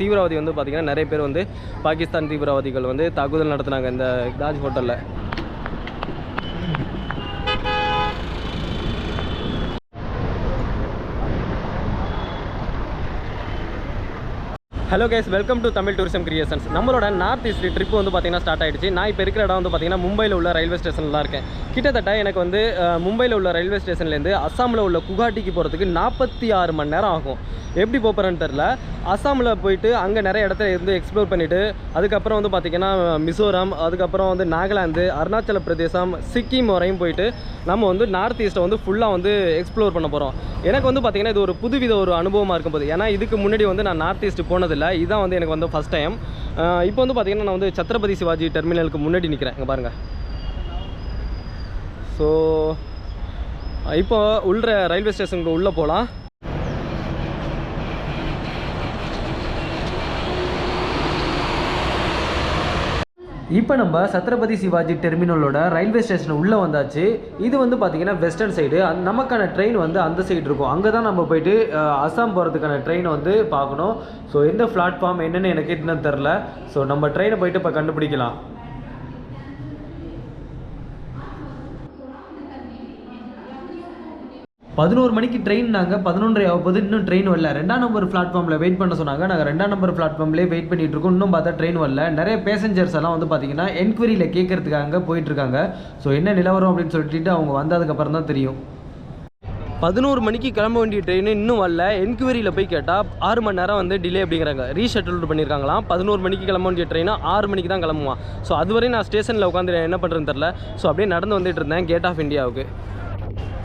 தீவிரவாதி வந்து பார்த்திங்கன்னா நிறைய பேர் வந்து பாகிஸ்தான் தீவிரவாதிகள் வந்து தாக்குதல் நடத்துனாங்க இந்த தாஜ் ஹோட்டலில். Hello guys welcome to Tamil tourism creations நம்மளோட நார்த் ஈஸ்ட் ட்ரிப் வந்து பார்த்தீங்கன்னா ஸ்டார்ட் ஆயிடுச்சு. நான் இப்போ இருக்கிற இடம் வந்து பார்த்தீங்கன்னா மும்பையில் உள்ள ரயில்வே ஸ்டேஷனில் இருக்கேன். கிட்டத்தட்ட எனக்கு வந்து மும்பையில் உள்ள ரயில்வே ஸ்டேஷன்லேருந்து அஸ்ஸாமில் உள்ள குகாட்டிக்கு போகிறதுக்கு நாற்பத்தி ஆறு மணி நேரம் ஆகும். எப்படி போகிறேன்னு தெரில அஸ்ஸாமில் போயிட்டு அங்கே நிறைய இடத்துல இருந்து எக்ஸ்ப்ளோர் பண்ணிவிட்டு அதுக்கப்புறம் வந்து பார்த்திங்கன்னா மிசோரம் அதுக்கப்புறம் வந்து நாகாலாந்து அருணாச்சல பிரதேசம் சிக்கிம் வரையும் போயிட்டு நம்ம வந்து நார்த் ஈஸ்ட்டை வந்து ஃபுல்லாக வந்து எக்ஸ்ப்ளோர் பண்ண போகிறோம் எனக்கு வந்து பார்த்திங்கன்னா இது ஒரு புதுவித ஒரு அனுபவமாக இருக்கும் போது ஏன்னா இதுக்கு முன்னாடி வந்து நான் நார்த் ஈஸ்ட் போனதில்லை இதுதான் வந்து எனக்கு வந்து ஃபஸ்ட் டைம் இப்போ வந்து பார்த்திங்கன்னா நான் வந்து சத்ரபதி சிவாஜி டெர்மினலுக்கு முன்னாடி நிற்கிறேன் இங்கே பாருங்கள் ஸோ இப்போ உள்ள ரயில்வே ஸ்டேஷனுக்கு உள்ளே போகலாம் இப்போ நம்ம சத்ரபதி சிவாஜி டெர்மினலோட ரயில்வே ஸ்டேஷன் உள்ளே வந்தாச்சு. இது வந்து பார்த்திங்கன்னா வெஸ்டர்ன் சைடு நமக்கான ட்ரெயின் வந்து அந்த சைடு இருக்கும். அங்கே தான் நம்ம போயிட்டு அசாம் போகிறதுக்கான ட்ரெயினை வந்து பார்க்கணும். ஸோ எந்த பிளாட்ஃபார்ம் என்னென்னு எனக்கு இன்னும் தெரில. ஸோ நம்ம ட்ரெயினை போயிட்டு இப்போ கண்டுபிடிக்கலாம். பதினோரு மணிக்கு ட்ரெயின் நாங்கள் பதினொன்றரை ஆகும்போது இன்னும் ட்ரெயின் வரல. ரெண்டாம் நம்பர் பிளாட்ஃபார்மில் வெயிட் பண்ண சொன்னாங்க. நாங்கள் ரெண்டாம் நம்பர் பிளாட்ஃபார்ம்லேயே வெயிட் பண்ணிட்டு இருக்கோம். இன்னும் பார்த்தா ட்ரெயின் வரல. நிறைய பேசஞ்சர்ஸ் எல்லாம் வந்து பார்த்தீங்கன்னா என்கொயரியில் கேட்கறதுக்காக போயிட்டுருக்காங்க ஸோ என்ன நிலவரம் அப்படின்னு சொல்லிட்டு அவங்க வந்ததுக்கப்புறம் தான் தெரியும். பதினோரு மணிக்கு கிளம்ப வேண்டிய ட்ரெயின் இன்னும் வரல. என்கொயரியில் போய் கேட்டால் ஆறு மணி நேரம் வந்து டிலே அப்படிங்கிறாங்க. ரீஷெட்யூல் பண்ணியிருக்காங்களாம் பதினோரு மணிக்கு கிளம்ப வேண்டிய ட்ரெயினை ஆறு மணிக்கு தான் கிளம்புவான். ஸோ அதுவரை நான் ஸ்டேஷனில் உட்காந்து என்ன பண்ணுறேன்னு தெரில ஸோ அப்படியே நடந்து வந்துட்டு இருந்தேன். கேட் ஆஃப் இந்தியாவுக்கு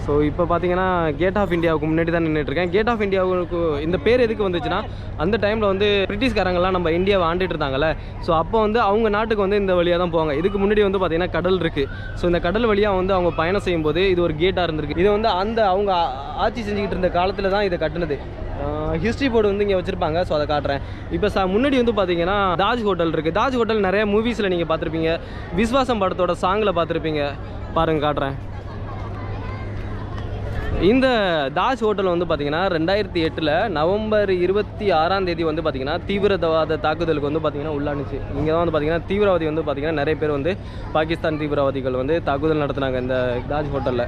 ஸோ இப்போ பார்த்தீங்கன்னா கேட் ஆஃப் இந்தியாவுக்கு முன்னாடி தான் நின்றுட்டு இருக்கேன் கேட் ஆஃப் இந்தியாவுக்கு இந்த பேர் எதுக்கு வந்துச்சுன்னா அந்த டைமில் வந்து பிரிட்டிஷ்காரங்கெல்லாம் நம்ம இந்தியாவை ஆண்டுட்டு இருந்தாங்கல்ல. ஸோ அப்போ வந்து அவங்க நாட்டுக்கு வந்து இந்த வழியாக தான் போவாங்க. இதுக்கு முன்னாடி வந்து பார்த்தீங்கன்னா கடல் இருக்குது ஸோ இந்த கடல் வழியாக வந்து அவங்க பயணம் செய்யும்போது இது ஒரு கேட்டாக இருந்திருக்கு. இது வந்து அந்த அவங்க ஆட்சி செஞ்சுக்கிட்டு இருந்த காலத்தில் தான் இதை கட்டுனது. ஹிஸ்ட்ரி போர்டு வந்து இங்கே வச்சுருப்பாங்க. ஸோ அதை காட்டுறேன். இப்போ ச முன்னாடி வந்து பார்த்தீங்கன்னா தாஜ் ஹோட்டல் இருக்குது தாஜ் ஹோட்டல் நிறைய மூவிஸில் நீங்கள் பார்த்துருப்பீங்க விஸ்வாசம் படத்தோட சாங்கில் பார்த்துருப்பீங்க பாருங்கள் காட்டுறேன். இந்த தாஜ் ஹோட்டல் வந்து பார்த்தீங்கன்னா ரெண்டாயிரத்தி எட்டில் நவம்பர் இருபத்தி ஆறாம் தேதி வந்து பார்த்தீங்கன்னா தீவிரவாத தாக்குதலுக்கு வந்து பார்த்தீங்கன்னா உள்ளானுச்சு. இங்கே தான் வந்து பார்த்தீங்கன்னா தீவிரவாதி வந்து பார்த்தீங்கன்னா நிறைய பேர் வந்து பாகிஸ்தான் தீவிரவாதிகள் வந்து தாக்குதல் நடத்துனாங்க இந்த தாஜ் ஹோட்டலில்.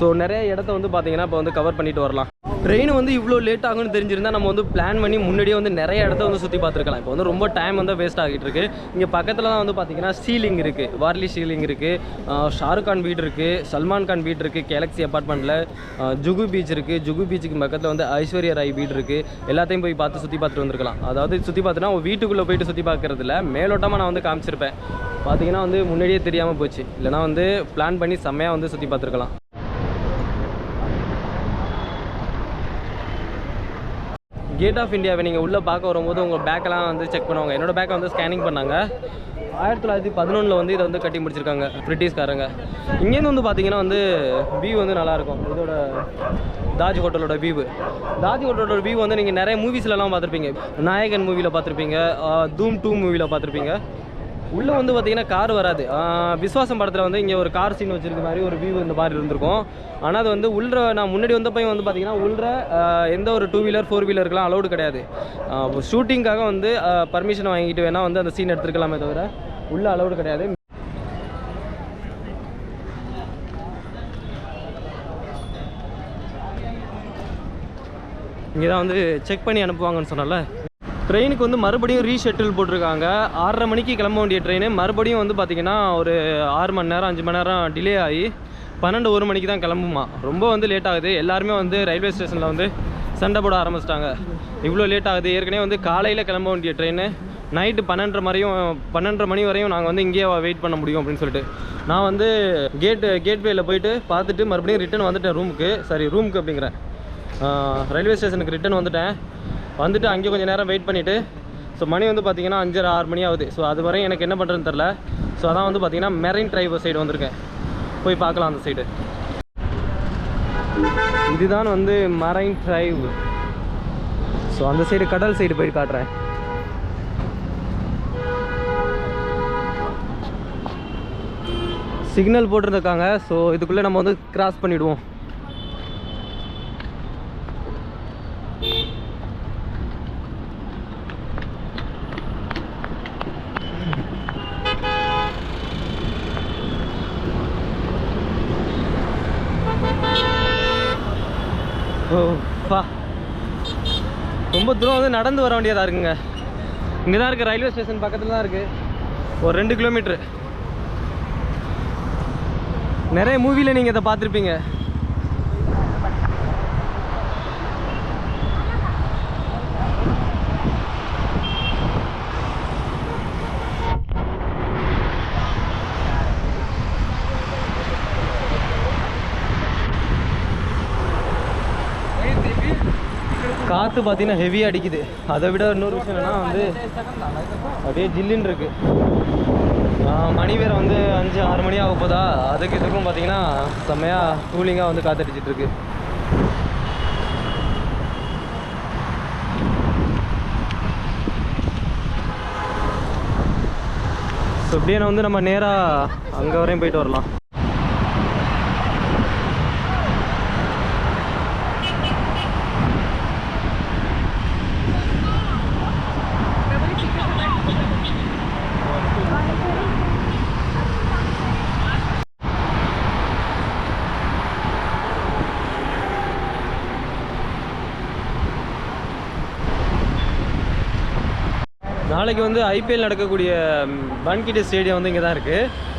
ஸோ நிறைய இடத்த வந்து பார்த்தீங்கன்னா இப்போ வந்து கவர் பண்ணிட்டு வரலாம். ட்ரெயின் வந்து இவ்வளோ லேட் ஆகும்னு தெரிஞ்சிருந்தா நம்ம வந்து பிளான் பண்ணி முன்னாடியே வந்து நிறைய இடத்த வந்து சுற்றி பார்த்துருக்கலாம். இப்போ வந்து ரொம்ப டைம் வந்து வேஸ்ட் ஆகிட்டு இருக்கு. இங்கே பக்கத்தில் தான் வந்து பார்த்தீங்கன்னா சீலிங் இருக்குது வார்லி சீலிங் இருக்குது ஷாருக் கான் வீடு இருக்குது சல்மான் கான் வீடு இருக்குது கேலக்ஸி அப்பார்ட்மெண்ட்டில் ஜுகு பீச் இருக்குது ஜுகு பீச்சுக்கு பக்கத்தில் வந்து ஐஸ்வர்யா ராய் வீடு இருக்குது எல்லாத்தையும் போய் பார்த்து சுற்றி பார்த்துட்டு வந்திருக்கலாம். அதாவது சுற்றி பார்த்துனா வீட்டுக்குள்ளே போயிட்டு சுற்றி பார்க்கறதில்ல மேலோட்டமாக நான் வந்து காமிச்சிருப்பேன். பார்த்தீங்கன்னா வந்து முன்னாடியே தெரியாமல் போச்சு. இல்லைனா வந்து பிளான் பண்ணி செம்மையாக வந்து சுற்றி பார்த்துருக்கலாம். கேட் ஆஃப் இந்தியாவை நீங்கள் உள்ளே பார்க்க வரும்போது உங்கள் பேக்கெல்லாம் வந்து செக் பண்ணுவாங்க. என்னோட பேக்கை வந்து ஸ்கேனிங் பண்ணாங்க. ஆயிரத்தி தொள்ளாயிரத்தி பதினொன்றில் வந்து இதை வந்து கட்டி முடிச்சிருக்காங்க பிரிட்டிஷ்காரங்க. இங்கேருந்து வந்து பார்த்தீங்கன்னா வந்து வியூ வந்து நல்லாயிருக்கும் இதோட தாஜ் ஹோட்டலோட வியூ தாஜ் ஹோட்டலோட வியூ வந்து நீங்கள் நிறைய மூவிஸ்லலாம் பார்த்துருப்பீங்க. நாயகன் மூவியில் பார்த்துருப்பீங்க தூம் டூ மூவியில் பார்த்துருப்பீங்க. உள்ளே வந்து பார்த்தீங்கன்னா கார் வராது. விஸ்வாசம் படத்தில் வந்து இங்கே ஒரு கார் சீன் வச்சிருக்க மாதிரி ஒரு வியூ இந்த மாதிரி இருந்திருக்கும். ஆனால் அது வந்து உள்ள நான் முன்னாடி வந்தப்போ வந்து பார்த்தீங்கன்னா உள்ள எந்த ஒரு டூ வீலர் ஃபோர் வீலருக்குலாம் அலௌடு கிடையாது. ஷூட்டிங்காக வந்து பர்மிஷன் வாங்கிட்டு வேணால் வந்து அந்த சீன் எடுத்துருக்கலாமே தவிர உள்ளே அலௌடு கிடையாது. இங்கே தான் வந்து செக் பண்ணி அனுப்புவாங்கன்னு சொன்னால ட்ரெயினுக்கு வந்து மறுபடியும் ரீஷெட்டில் போட்டிருக்காங்க. ஆறரை மணிக்கு கிளம்ப வேண்டிய ட்ரெயின். மறுபடியும் வந்து பார்த்திங்கன்னா ஒரு ஆறு மணி நேரம் அஞ்சு மணி நேரம் டிலே ஆகி பன்னெண்டு ஒரு மணிக்கு தான் கிளம்புமா. ரொம்ப வந்து லேட் ஆகுது. எல்லாருமே வந்து ரயில்வே ஸ்டேஷனில் வந்து சண்டை போட ஆரம்பிச்சிட்டாங்க. இவ்வளோ லேட் ஆகுது. ஏற்கனவே வந்து காலையில் கிளம்ப வேண்டிய ட்ரெயின். நைட்டு பன்னெண்டரை மறையும் பன்னெண்டரை மணி வரையும் நாங்கள் வந்து இங்கேயே வெயிட் பண்ண முடியும் அப்படின்னு சொல்லிட்டு. நான் வந்து கேட்டு கேட்வேயில் போயிட்டு பார்த்துட்டு மறுபடியும் ரிட்டர்ன் வந்துட்டேன் ரூமுக்கு சாரி ரூமுக்கு அப்படிங்கிறேன். ரயில்வே ஸ்டேஷனுக்கு ரிட்டர்ன் வந்துட்டேன். வந்துட்டு அங்கே கொஞ்சம் நேரம் வெயிட் பண்ணிவிட்டு ஸோ மணி வந்து பார்த்தீங்கன்னா அஞ்சரை ஆறு மணி ஆகுது. ஸோ அது வரையும் எனக்கு என்ன பண்ணுறதுன்னு தெரில ஸோ அதான் வந்து பார்த்தீங்கன்னா மெரைன் டிரைவர் சைடு வந்திருக்கேன். போய் பார்க்கலாம் அந்த சைடு இதுதான் வந்து மரைன் டிரைவ் ஸோ அந்த சைடு கடல் சைடு போய் காட்டுறேன். சிக்னல் போட்டிருந்துருக்காங்க. ஸோ இதுக்குள்ளே நம்ம வந்து கிராஸ் பண்ணிவிடுவோம் ஓ பா ரொம்ப தூரம் வந்து நடந்து வர வேண்டியதாக இருக்குங்க. இங்கே தான் இருக்குது ரயில்வே ஸ்டேஷன் பக்கத்தில் தான் இருக்குது ஒரு ரெண்டு கிலோமீட்ரு நிறைய மூவியில் நீங்கள் இதை பார்த்துருப்பீங்க. காற்று பார்த்தீங்கன்னா ஹெவியாக அடிக்குது. அதை விட இன்னொரு விஷயம் என்னன்னா வந்து அப்படியே ஜில்லுன்னு இருக்கு. மணி வேற வந்து அஞ்சு ஆறு மணி ஆக போதா? அதுக்கு இதுக்கும் பார்த்தீங்கன்னா செம்மையாக கூலிங்காக வந்து காத்தடிச்சிட்டு இருக்கு. ஸோ இப்படியே வந்து நம்ம நேராக அங்கே வரையும் போயிட்டு வரலாம். நாளைக்கு வந்து ஐபிஎல் நடக்கக்கூடிய பன்கிட்ட ஸ்டேடியம் வந்து இங்கே தான் இருக்குது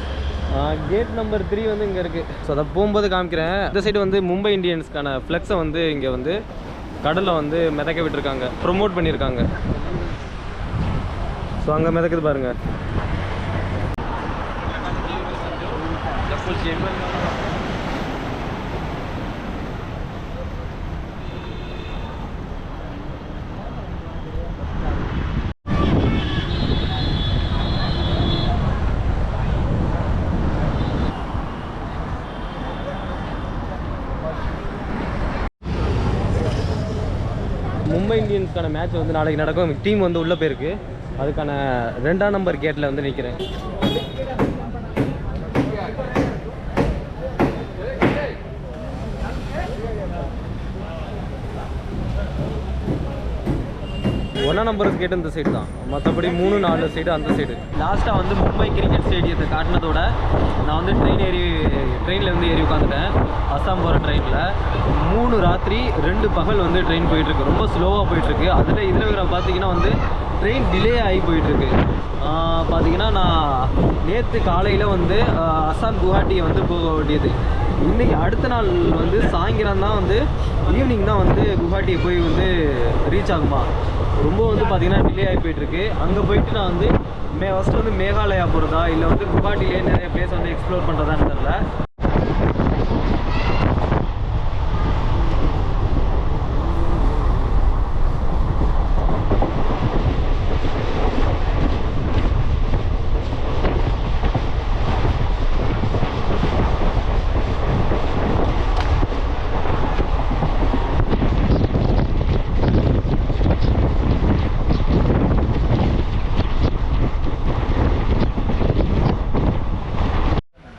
கேட் நம்பர் த்ரீ வந்து இங்கே இருக்குது ஸோ அதை போகும்போது காமிக்கிறேன். இந்த சைடு வந்து மும்பை இந்தியன்ஸ்க்கான ஃப்ளெக்ஸை வந்து இங்கே வந்து கடலில் வந்து மிதக்க விட்டுருக்காங்க. ப்ரொமோட் பண்ணியிருக்காங்க ஸோ அங்கே மிதக்குது பாருங்கள் மும்பை இந்தியன்ஸ்க்கான மேட்ச் வந்து நாளைக்கு நடக்கும். டீம் வந்து உள்ளே போயிருக்கு. அதுக்கான ரெண்டாம் நம்பர் கேட்டில் வந்து நிற்கிறேன் ஒன்றா நம்பர் கேட்டு இந்த சைடு தான். மற்றபடி மூணு நாலு சைடு அந்த சைடு லாஸ்ட்டாக வந்து மும்பை கிரிக்கெட் ஸ்டேடியத்தை காட்டினதோட நான் வந்து ட்ரெயின் ஏறி ட்ரெயினில் வந்து ஏறி உட்காந்துட்டேன். அஸ்ஸாம் போகிற ட்ரெயினில் மூணு ராத்திரி ரெண்டு பகல் வந்து ட்ரெயின் போயிட்டுருக்கு. ரொம்ப ஸ்லோவாக போயிட்டுருக்கு. அதில் இதில் பார்த்தீங்கன்னா வந்து ட்ரெயின் டிலே ஆகி போயிட்டுருக்கு. பார்த்தீங்கன்னா நான் நேற்று காலையில் வந்து அஸ்ஸாம் குவாஹாட்டி வந்து போக வேண்டியது. இன்றைக்கி அடுத்த நாள் வந்து சாயங்காலம் தான் வந்து ஈவினிங் தான் வந்து குவாஹாட்டியை போய் வந்து ரீச் ஆகுமா? ரொம்ப வந்து பார்த்தீங்கன்னா டிலே ஆகி போயிட்டுருக்கு. அங்கே போயிட்டு நான் வந்து மே ஃபஸ்ட்டு வந்து மேகாலயா போகிறதா இல்லை வந்து குவாட்டிலே நிறைய பிளேஸ் வந்து எக்ஸ்ப்ளோர் பண்ணுறதான்னு தெரில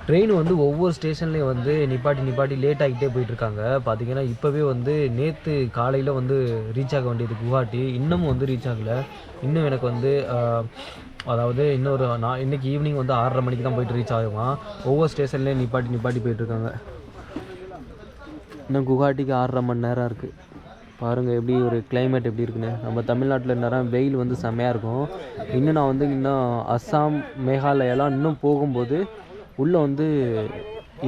ட்ரெயின் வந்து ஒவ்வொரு ஸ்டேஷன்லேயும் வந்து நிப்பாட்டி நிப்பாட்டி லேட் ஆகிட்டே போயிட்டுருக்காங்க. பார்த்தீங்கன்னா இப்போவே வந்து நேற்று காலையில் வந்து ரீச் ஆக வேண்டியது குவாஹாட்டி. இன்னமும் வந்து ரீச் ஆகலை. இன்னும் எனக்கு வந்து அதாவது இன்னொரு நான் இன்னைக்கு ஈவினிங் வந்து ஆறரை மணிக்கு தான் போயிட்டு ரீச் ஆகுவான் ஒவ்வொரு ஸ்டேஷன்லேயும் நிப்பாட்டி நிப்பாட்டி போயிட்டுருக்காங்க. இன்னும் குவாஹாட்டிக்கு ஆறரை மணி நேரம் இருக்குது பாருங்கள் எப்படி ஒரு கிளைமேட் எப்படி இருக்குன்னு. நம்ம தமிழ்நாட்டில் நேரம் வெயில் வந்து செம்மையாக இருக்கும். இன்னும் நான் வந்து இன்னும் அஸ்ஸாம் மேகாலயாலாம் இன்னும் போகும்போது உள்ளே வந்து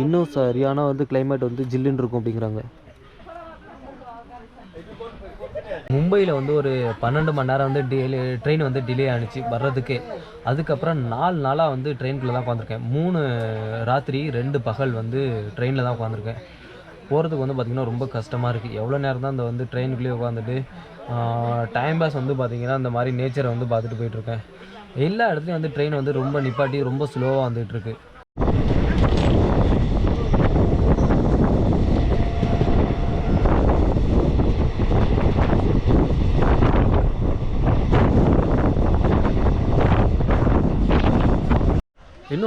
இன்னும் சரியான வந்து கிளைமேட் வந்து ஜில்லுன்னு இருக்கும் அப்படிங்கிறாங்க. மும்பையில் வந்து ஒரு பன்னெண்டு மணி நேரம் வந்து டிலே ட்ரெயின் வந்து டிலே ஆணுச்சு வர்றதுக்கு. அதுக்கப்புறம் நாலு நாளாக வந்து ட்ரெயினுக்குள்ளே தான் உட்காந்துருக்கேன் மூணு ராத்திரி ரெண்டு பகல் வந்து ட்ரெயினில் தான் உட்காந்துருக்கேன் போகிறதுக்கு வந்து பார்த்திங்கன்னா ரொம்ப கஷ்டமாக இருக்குது எவ்வளோ நேரம் தான் அந்த வந்து ட்ரெயினுக்குள்ளேயே உட்காந்துட்டு டைம் பாஸ் வந்து பார்த்திங்கன்னா இந்த மாதிரி நேச்சரை வந்து பார்த்துட்டு போயிட்டுருக்கேன் எல்லா இடத்துலையும் வந்து ட்ரெயின் வந்து ரொம்ப நிப்பாட்டி ரொம்ப ஸ்லோவாக வந்துகிட்ருக்கு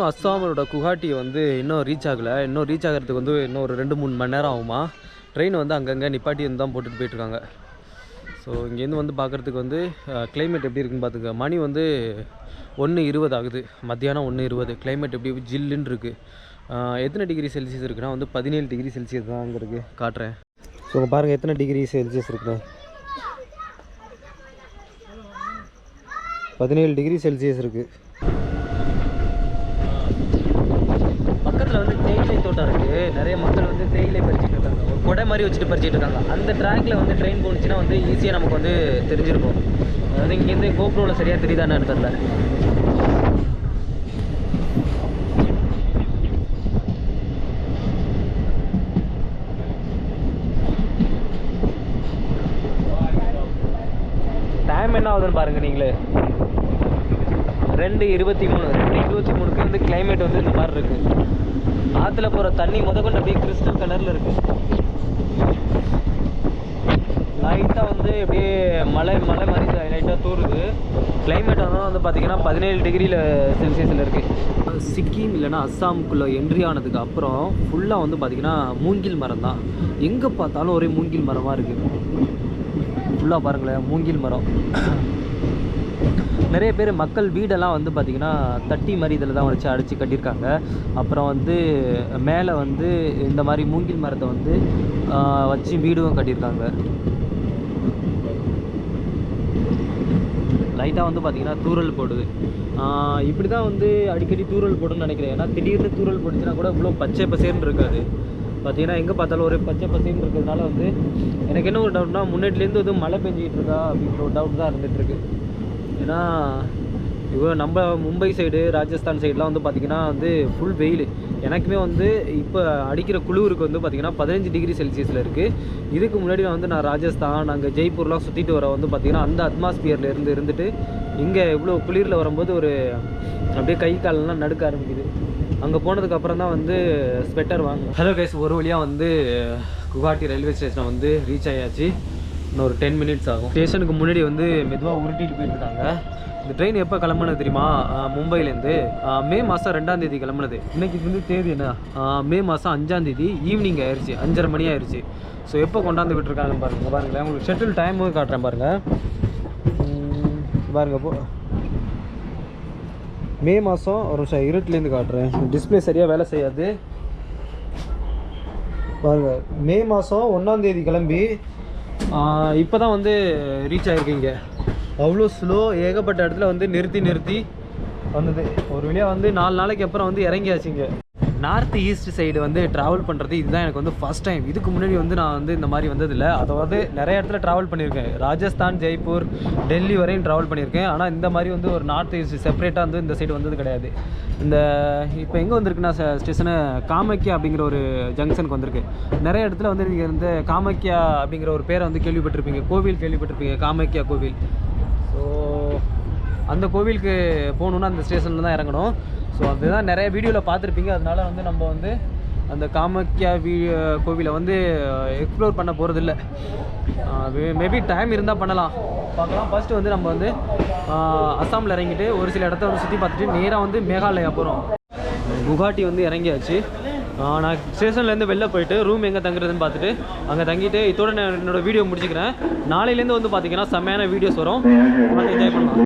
இன்னும் அஸ்ஸாமோட குவாஹாட்டி வந்து இன்னும் ரீச் ஆகலை. இன்னும் ரீச் ஆகிறதுக்கு வந்து இன்னும் ஒரு ரெண்டு மூணு மணி நேரம் ஆகுமா? ட்ரெயின் வந்து அங்கங்கே நிப்பாட்டி வந்து தான் போட்டுட்டு போயிட்டுருக்காங்க. ஸோ இங்கேருந்து வந்து பார்க்குறதுக்கு வந்து கிளைமேட் எப்படி இருக்குன்னு பார்த்துக்க மணி வந்து ஒன்று இருபது ஆகுது. மத்தியானம் ஒன்று இருபது. கிளைமேட் எப்படி ஜில்லுன்னு இருக்குது எத்தனை டிகிரி செல்சியஸ் இருக்குன்னா வந்து பதினேழு டிகிரி செல்சியஸ் தான் அங்கே இருக்குது காட்டுறேன் ஸோ பாருங்கள் எத்தனை டிகிரி செல்சியஸ் இருக்குன்னு. பதினேழு டிகிரி செல்சியஸ் இருக்குது பக்கத்தில் வந்து தேயிலை தோட்டம் இருக்குது நிறைய மக்கள் வந்து தேயிலை பறிச்சுட்டு இருக்காங்க. ஒரு கொடை மாதிரி வச்சுட்டு பறிச்சுட்டு இருக்காங்க. அந்த ட்ராக்ல வந்து ட்ரெயின் போணுச்சுன்னா வந்து ஈஸியாக நமக்கு வந்து தெரிஞ்சிருக்கும். அதாவது இங்கேருந்து கோப்ரோவில் சரியாக தெரியுதான்னு தெரில டைம் என்ன ஆகுதுன்னு பாருங்க நீங்களே. ரெண்டு இருபத்தி மூணு. ரெண்டு இருபத்தி மூணுக்கு வந்து கிளைமேட் வந்து இந்த மாதிரி இருக்கு. ஆற்றுல போகிற தண்ணி முத அப்படியே கிறிஸ்டல் கலரில் இருக்கு. லைட்டாக வந்து அப்படியே மலை மலை மாதிரி லைட்டாக தூருது. கிளைமேட் வந்து வந்து பார்த்தீங்கன்னா பதினேழு டிகிரியில் செல்சியஸில் இருக்குது சிக்கிம் இல்லைன்னா அஸ்ஸாமுக்குள்ளே என்ட்ரி ஆனதுக்கு அப்புறம் ஃபுல்லாக வந்து பார்த்தீங்கன்னா மூங்கில் மரம் தான். எங்கே பார்த்தாலும் ஒரே மூங்கில் மரமாக இருக்குது ஃபுல்லாக பாருங்களேன் மூங்கில் மரம். நிறைய பேர் மக்கள் வீடெல்லாம் வந்து பார்த்திங்கன்னா தட்டி மாதிரி இதில் தான் வச்சு அடித்து கட்டியிருக்காங்க. அப்புறம் வந்து மேலே வந்து இந்த மாதிரி மூங்கில் மரத்தை வந்து வச்சு வீடும் கட்டியிருக்காங்க. லைட்டாக வந்து பார்த்திங்கன்னா தூறல் போடுது. இப்படி தான் வந்து அடிக்கடி தூறல் போடுன்னு நினைக்கிறேன். ஏன்னா திடீர்னு தூறல் போட்டுச்சுன்னா கூட இவ்வளோ பச்சை பசேர்னு இருக்காது. பார்த்தீங்கன்னா எங்கே பார்த்தாலும் ஒரே பச்சை பசேர்னு இருக்கிறதுனால வந்து எனக்கு என்ன ஒரு டவுட்னா முன்னாடிலேருந்து வந்து மழை பெஞ்சிக்கிட்டு இருக்கா அப்படின்ற ஒரு டவுட் தான் இருந்துகிட்ருக்கு ஏன்னா இவ்வளோ நம்ம மும்பை சைடு ராஜஸ்தான் சைடுலாம் வந்து பார்த்திங்கன்னா வந்து ஃபுல் வெயில். எனக்குமே வந்து இப்போ அடிக்கிற குளிருக்கு வந்து பார்த்திங்கன்னா பதினஞ்சு டிகிரி செல்சியஸில் இருக்குது இதுக்கு முன்னாடி நான் வந்து நான் ராஜஸ்தான் அங்கே ஜெய்ப்பூர்லாம் சுற்றிட்டு வர வந்து பார்த்திங்கன்னா அந்த அட்மாஸ்பியரில் இருந்து இருந்துட்டு இங்கே இவ்வளோ குளிரில் வரும்போது ஒரு அப்படியே கை காலெல்லாம் நடுக்க ஆரம்பிக்குது. அங்கே போனதுக்கப்புறம் தான் வந்து ஸ்வெட்டர் வாங்க ஹலோ கைஸ் ஒரு வழியாக வந்து குவாஹாட்டி ரயில்வே ஸ்டேஷனை வந்து ரீச் ஆயாச்சு. இன்னும் ஒரு டென் மினிட்ஸ் ஆகும். ஸ்டேஷனுக்கு முன்னாடி வந்து மெதுவாக உருட்டிட்டு போயிருக்காங்க இந்த ட்ரெயின் எப்போ கிளம்புனது தெரியுமா? மும்பைலேருந்து மே மாதம் ரெண்டாம் தேதி கிளம்புனது. இன்னைக்கு வந்து தேதி என்ன? மே மாதம் அஞ்சாம் தேதி ஈவினிங் ஆயிடுச்சு அஞ்சரை மணி ஆயிடுச்சு ஸோ எப்போ கொண்டாந்து விட்டுருக்காங்க பாருங்க. பாருங்களேன். உங்களுக்கு ஷெட்யூல் டைமும் காட்டுறேன் பாருங்க. பாருங்க போ. மே மாதம் ஒரு நிமிஷம் இருட்டிலேருந்து காட்டுறேன். டிஸ்பிளே சரியாக வேலை செய்யாது. பாருங்க. மே மாதம் ஒன்றாந்தேதி கிளம்பி இப்போ தான் வந்து ரீச் ஆகிருக்கீங்க அவ்வளோ ஸ்லோ ஏகப்பட்ட இடத்துல வந்து நிறுத்தி நிறுத்தி வந்தது. ஒரு வழியாக வந்து நாலு நாளைக்கு அப்புறம் வந்து இறங்கியாச்சுங்க நார்த் ஈஸ்ட் சைடு வந்து ட்ராவல் பண்ணுறது இதுதான் எனக்கு வந்து ஃபஸ்ட் டைம் இதுக்கு முன்னாடி வந்து நான் வந்து இந்த மாதிரி வந்ததில்லை. அதாவது நிறைய இடத்துல ட்ராவல் பண்ணியிருக்கேன். ராஜஸ்தான் ஜெய்ப்பூர் டெல்லி வரையும் ட்ராவல் பண்ணியிருக்கேன். ஆனால் இந்த மாதிரி வந்து ஒரு நார்த் ஈஸ்ட் செப்பரேட்டாக வந்து இந்த சைடு வந்தது கிடையாது. இந்த இப்போ எங்கே வந்திருக்குன்னா ஸ்டேஷனு காமக்கியா அப்படிங்கிற ஒரு ஜங்ஷனுக்கு வந்திருக்கு. நிறைய இடத்துல வந்து நீங்கள் வந்து காமக்கியா அப்படிங்கிற ஒரு பேரை வந்து கேள்விப்பட்டிருப்பீங்க. கோவில் கேள்விப்பட்டிருப்பீங்க. காமாக்கியா கோவில். ஸோ அந்த கோவிலுக்கு போகணுன்னா அந்த ஸ்டேஷனில் தான் இறங்கணும். ஸோ அதுதான் நிறைய வீடியோவில் பார்த்துருப்பீங்க. அதனால வந்து நம்ம வந்து அந்த காமாக்கியா வீ கோவிலை வந்து எக்ஸ்ப்ளோர் பண்ண போகிறதில்ல மேபி டைம் இருந்தால் பண்ணலாம். பார்க்கலாம். ஃபஸ்ட்டு வந்து நம்ம வந்து அஸ்ஸாமில் இறங்கிட்டு ஒரு சில இடத்த வந்து சுற்றி பார்த்துட்டு நேராக வந்து மேகாலயா போகிறோம் குகாட்டி வந்து இறங்கியாச்சு. நான் ஸ்டேஷன்லேருந்து வெளில போயிட்டு ரூம் எங்கே தங்குறதுன்னு பார்த்துட்டு அங்கே தங்கிட்டு இதோட நான் என்னோட வீடியோ முடிச்சுக்கிறேன். நாளையிலேருந்து வந்து பார்த்தீங்கன்னா செம்மையான வீடியோஸ் வரும். என்ஜாய் பண்ணலாம்.